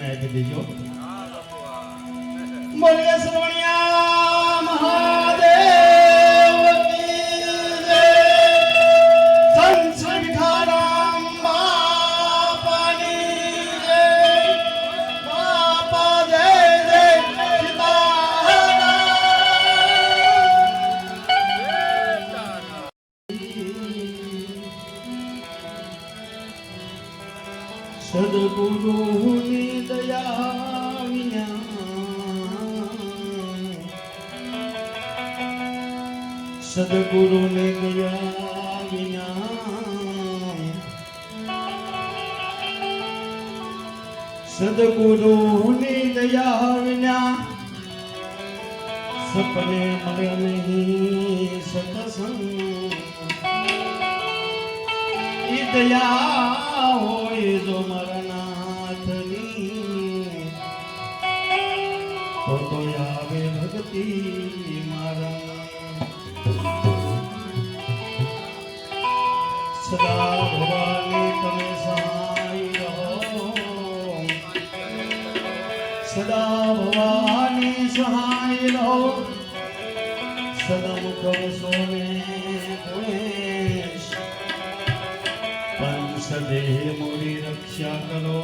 આપી દેજો. બોલીએ શ્રવણિયા સદગુરુની દયા વિના સદગુરુની દયા વિના સદગુરુની દયા વિના સપને મળે નહીં સતસંગ દયા હોય જો મારા ભક્તિ મારા સદા ભવાની તમે સહાય રહો સદા ભવાની સહાય રહો સદમુખ સોને ગુણેશ પંચદેહ મોરી રક્ષા કરો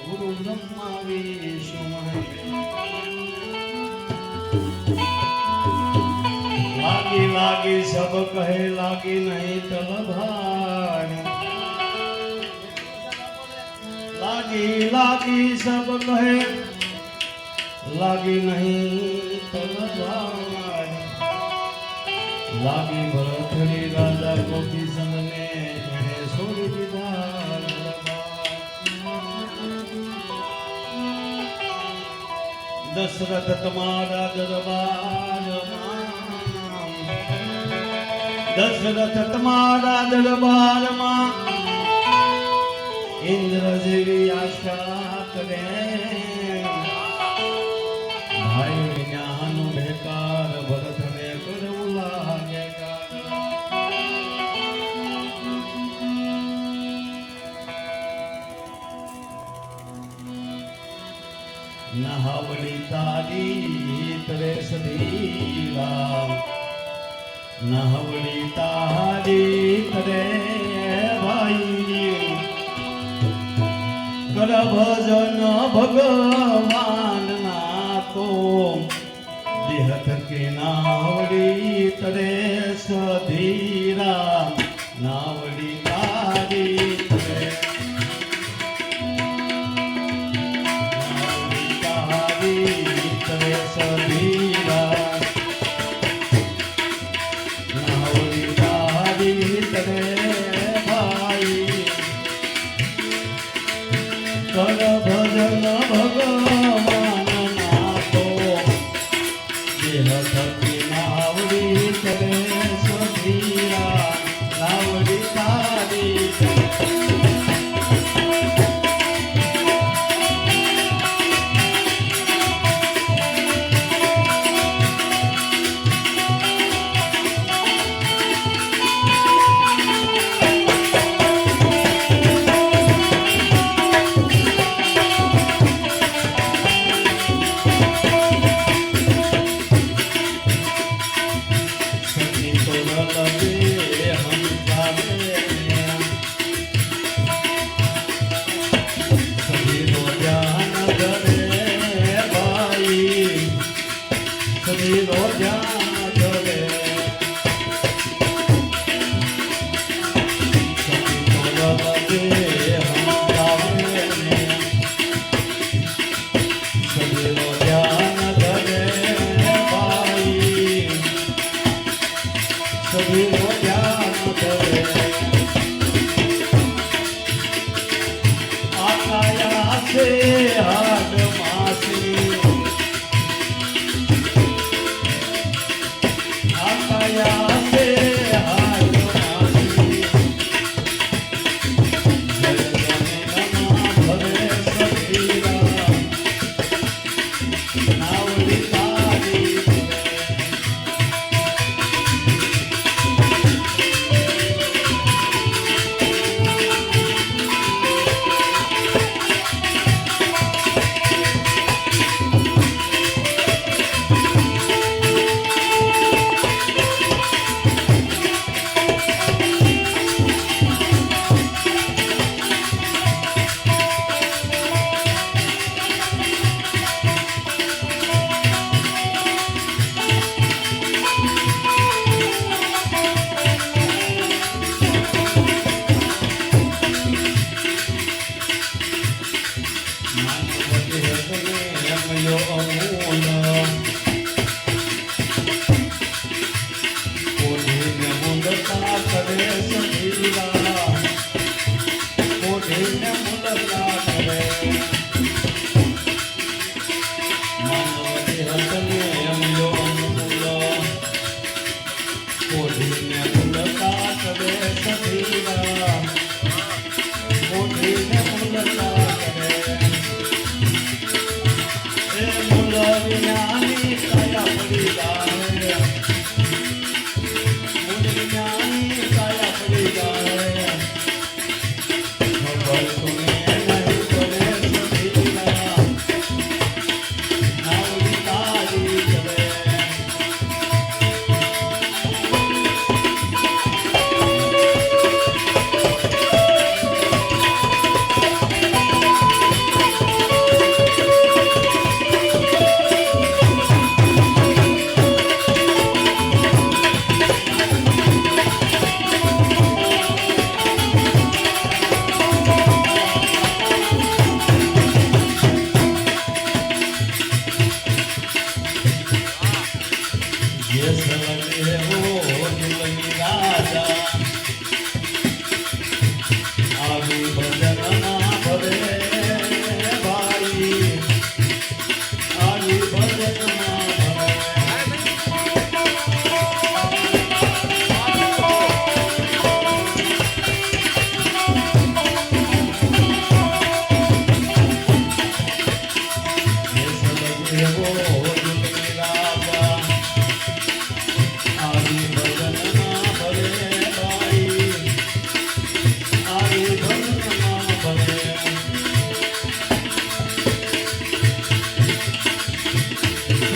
ગુરુ બ્રહ્મા વિષ્ણુ લાગી લાગી, સબ કહે, લાગી નહીં તલભાણી લાગી લાગી, સબ કહે, લાગી નહીં તલભાણી લાગી ભરતરી રાજા કોકી સંગને એણે છોડી દશરથ તમારા દરબારમાં દશરથ તમારા દરબારમાં ઇન્દ્ર જેવી આશા કરે ભાઈ જ્ઞાન બેકાર ભરતને કરવું લાગે નહાવડી તારી તરે સદીરા નહાવડી તારી કરે ભાઈ. કર ભજન ભગવાન ના તો દેહ થકે નાવડી તરે સધીરા નાવડી તારી તરે તારી તરે કરે સધીરા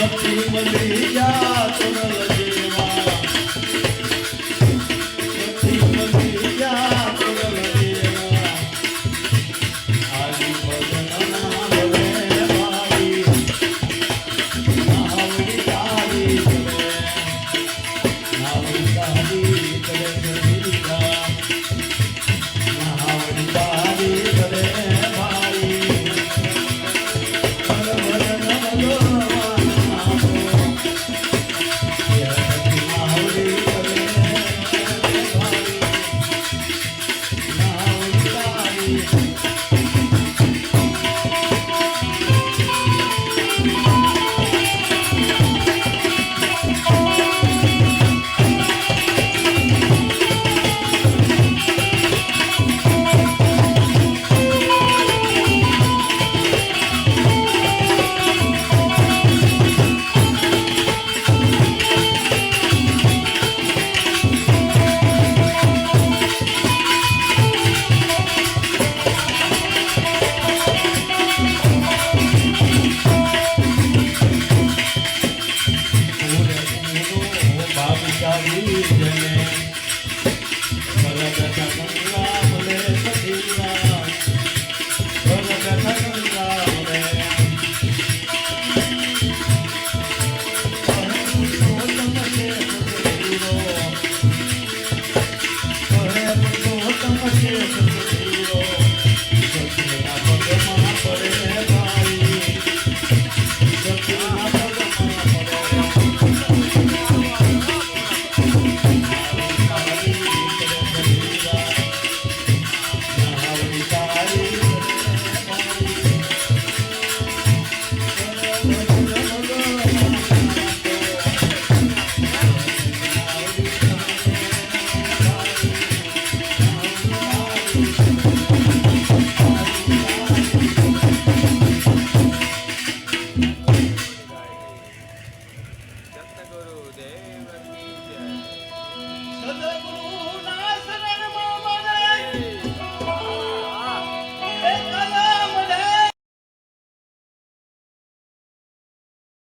लक्ष्मी मंदिर